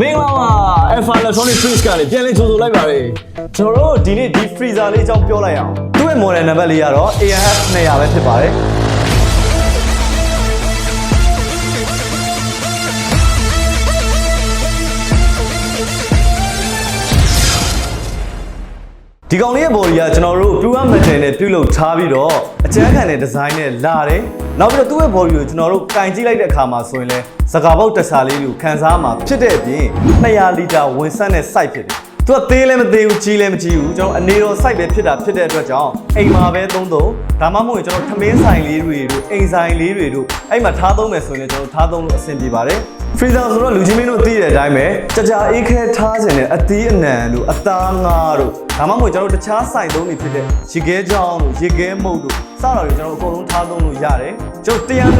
မင်္ဂလာပါ Alpha Electronic Prince ကနေပြန်လည်ကြိုဆိုလိုက်ပါရစေကျွန်တော်တို့ဒီနေ့ဒီ freezer လေးအကြောင်းပြောလိုက်အောင်သူ့ရဲ့ model နံပါတ်လေးကတော့ AF 200ပဲဖြစ်ပါတယ်ဒီကောင်လေးရဲ့ body ကကျွန်တော်တို့ pure metal နဲ့ပြုလုပ်ထားပြီးတော့အကျန်းခံတဲ့ design နဲ့လာတယ် နောက်ပြီးတော့သူ့ရဲ့ body ကိုကျွန်တော်တို့ကင်ကြည့်လိုက်တဲ့အခါမှာဆိုရင်လဲစကားပေါက်တက်စာလေးကိုခန်းစားမှာဖြစ်တဲ့အပြင်200လီတာဝင်ဆန့်တဲ့ site ဖြစ်တယ်သူကသေးလည်းမသေးဘူးကြီးလည်းမကြီးဘူးကျွန်တော်အနေတော် site ပဲဖြစ်တာဖြစ်တဲ့အတွက်ကြောင့်အိမ်မှာပဲသုံးတော့ဒါမှမဟုတ်ရင်ကျွန်တော်ထမင်းဆိုင်လေးတွေတို့အိမ်ဆိုင်လေးတွေတို့အဲ့မှာထားသုံးမယ်ဆိုရင်လည်းကျွန်တော်ထားသုံးလို့အဆင်ပြေပါတယ် freezer ဆိုတော့လူချင်းမင်းတို့သိတဲ့အတိုင်းပဲကြာကြာအေးခဲထားခြင်းနဲ့အသီးအနှံတို့အသားငါတို့ဒါမှမဟုတ်ကျွန်တော်တို့တခြားဆိုင်သုံးတွေဖြစ်တဲ့ရေခဲချောင်းတို့ရေခဲမုတ်တို့ စတာတွေကျွန်တော်တို့အကုန်လုံးထားသုံးလို့ရတယ်ကျွန်တော်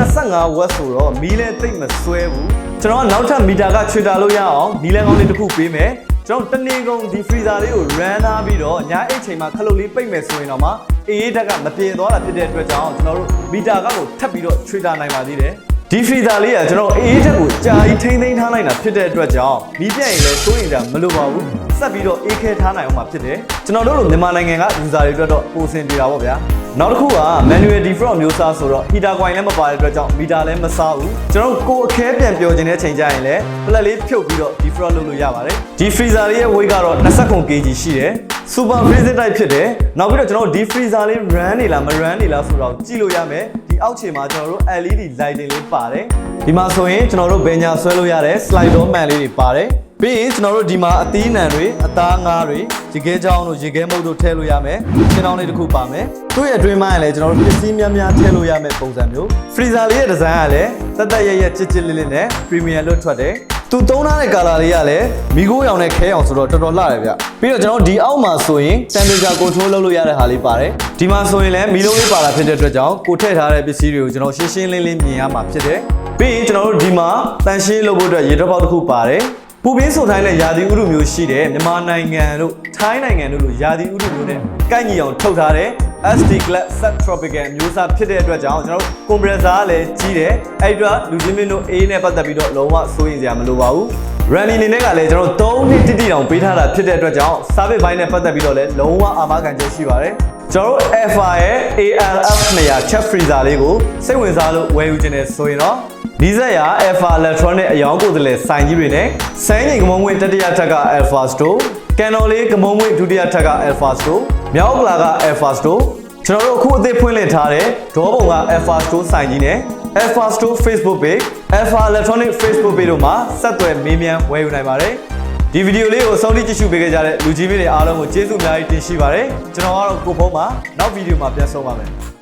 125 watt ဆိုတော့မီးလဲတိတ်မဆွဲဘူးကျွန်တော်ကနောက်ထပ်မီတာကချွေတာလို့ရအောင်မီးလဲကောင်းလေးတစ်ခုပေးမယ်ကျွန်တော်တနေ့ကုန်ဒီ freezer လေးကို run ထားပြီးတော့ညအိတ်ချိန်မှာခလုတ်လေးပိတ်မယ်ဆိုရင်တော့မှအေးဓာတ်ကမပြေသွားတာဖြစ်တဲ့အတွက်ကြောင့်ကျွန်တော်တို့မီတာကကိုထပ်ပြီးတော့ချွေတာနိုင်ပါသေးတယ်ဒီ freezer လေးကကျွန်တော်အေးဓာတ်ကိုကြာကြီးထိမ့်သိမ်းထားလိုက်တာဖြစ်တဲ့အတွက်ကြောင့်မီးပြတ်ရင်လည်းစိုးရင်တာမလိုပါဘူးဆက်ပြီးတော့အေးခဲထားနိုင်အောင်မှာဖြစ်တယ်ကျွန်တော်တို့လိုမြန်မာနိုင်ငံက user တွေအတွက်တော့ပိုဆင်ပြေတာပေါ့ဗျာ နောက်တစ်ခုက manual defrost မျိုးစားဆိုတော့ heater coil လည်းမပါတဲ့အတွက်ကြောင့် meter လည်းမစားဘူးကျွန်တော်ကိုယ်အခဲပြန်ပြောခြင်းတဲ့ချိန်ကျရင်လည်း plug လေးဖြုတ်ပြီးတော့ defrost လုပ်လို့ရပါတယ်ဒီ freezer လေးရဲ့ weight ကတော့29 kg ရှိတယ် super freezer type ဖြစ်တယ်နောက်ပြီးတော့ကျွန်တော်တို့ဒီ freezer လေး run နေလားမ run နေလားဆိုတော့ကြည့်လို့ရမယ်ဒီအောက်ခြေမှာကျွန်တော်တို့ LED lighting လေးပါတယ်ဒီမှာဆိုရင်ကျွန်တော်တို့ဘယ်ညာဆွဲလို့ရတဲ့ slide door man လေးတွေပါတယ် ပြီးရင်ကျွန်တော်တို့ဒီမှာအသီးအနှံတွေအသားငါးတွေရေခဲချောင်းတို့ရေခဲမုတ်တို့ထည့်လို့ရမယ်ရှင်းအောင်လေးတစ်ခုပါမယ်သူ့ရဲ့အတွင်းပိုင်းကလည်းကျွန်တော်တို့ပစ္စည်းများများထည့်လို့ရမယ်ပုံစံမျိုး freezer လေးရဲ့ design ကလည်းတက်တက်ရရချစ်ချစ်လေးလေးနဲ့ premium လွတ်ထွက်တယ်သူသုံးထားတဲ့ color လေးကလည်းမီဂိုးရောင်နဲ့ခဲအောင်ဆိုတော့တော်တော်လှတယ်ဗျပြီးတော့ကျွန်တော်တို့ဒီအောက်မှာဆိုရင် temperature control လုပ်လို့ရတဲ့ဟာလေးပါတယ်ဒီမှာဆိုရင်လည်းမီလုံးလေးပါတာဖြစ်တဲ့အတွက်ကြောင့်ကိုထည့်ထားတဲ့ပစ္စည်းတွေကိုကျွန်တော်ရှင်းရှင်းလင်းလင်းမြင်ရမှာဖြစ်တယ်ပြီးရင်ကျွန်တော်တို့ဒီမှာတန်ရှင်းလုပ်ဖို့အတွက်ရေတော့ပေါက်တစ်ခုပါတယ် ပူပင်းဆိုတိုင်းနဲ့ယာဒီဥရုမျိုးရှိတယ်မြန်မာနိုင်ငံတို့ထိုင်းနိုင်ငံတို့လိုယာဒီဥရုမျိုးနဲ့ကိုက်ညီအောင်ထုတ်ထားတဲ့ SD Glass Subtropical မျိုးစားဖြစ်တဲ့အတွက်ကြောင့်ကျွန်တော်တို့ compressor ကလည်းကြီးတယ်အဲ့ဒီတော့လူချင်းမင်းတို့ A နဲ့ပတ်သက်ပြီးတော့လုံးဝစိုးရင်စရာမလိုပါဘူး Runny အနေနဲ့ကလည်းကျွန်တော်3နှစ်တိတိတောင်ပေးထားတာဖြစ်တဲ့အတွက်ကြောင့် service ဘိုင်းနဲ့ပတ်သက်ပြီးတော့လည်းလုံးဝအာမခံချက်ရှိပါတယ် ကျွန်တော်တို့ FR ရဲ့ ALF 200 chef freezer လေးကိုစိတ်ဝင်စားလို့ဝယ်ယူခြင်းနဲ့ဆိုရင်တော့ဒီဇက်ရ Alpha Electronic အယောင်ကိုယ်တည်းဆိုင်ကြီးတွေနဲ့စမ်းငင်ကမုံငွေတတိယထက်က Alpha Store ကန်တော်လေးကမုံငွေဒုတိယထက်က Alpha Store မြောက်ကလာက Alpha Store ကျွန်တော်တို့အခုအသစ်ဖွင့်လှစ်ထားတဲ့ဒေါ်ပုံက Alpha Store ဆိုင်ကြီးနဲ့ Alpha Store Facebook page Alpha Electronic Facebook page တို့မှာဆက်သွယ်မေးမြန်းဝယ်ယူနိုင်ပါတယ် ဒီဗီဒီယိုလေးကိုအဆုံးထိကြည့်ရှုပေးခဲ့ကြတဲ့လူကြီးမင်းတွေအားလုံးကိုကျေးဇူးအများကြီးတင်ရှိပါတယ်ကျွန်တော်ကတော့ကိုဖုံးမှာနောက်ဗီဒီယိုမှာပြန်ဆုံပါမယ်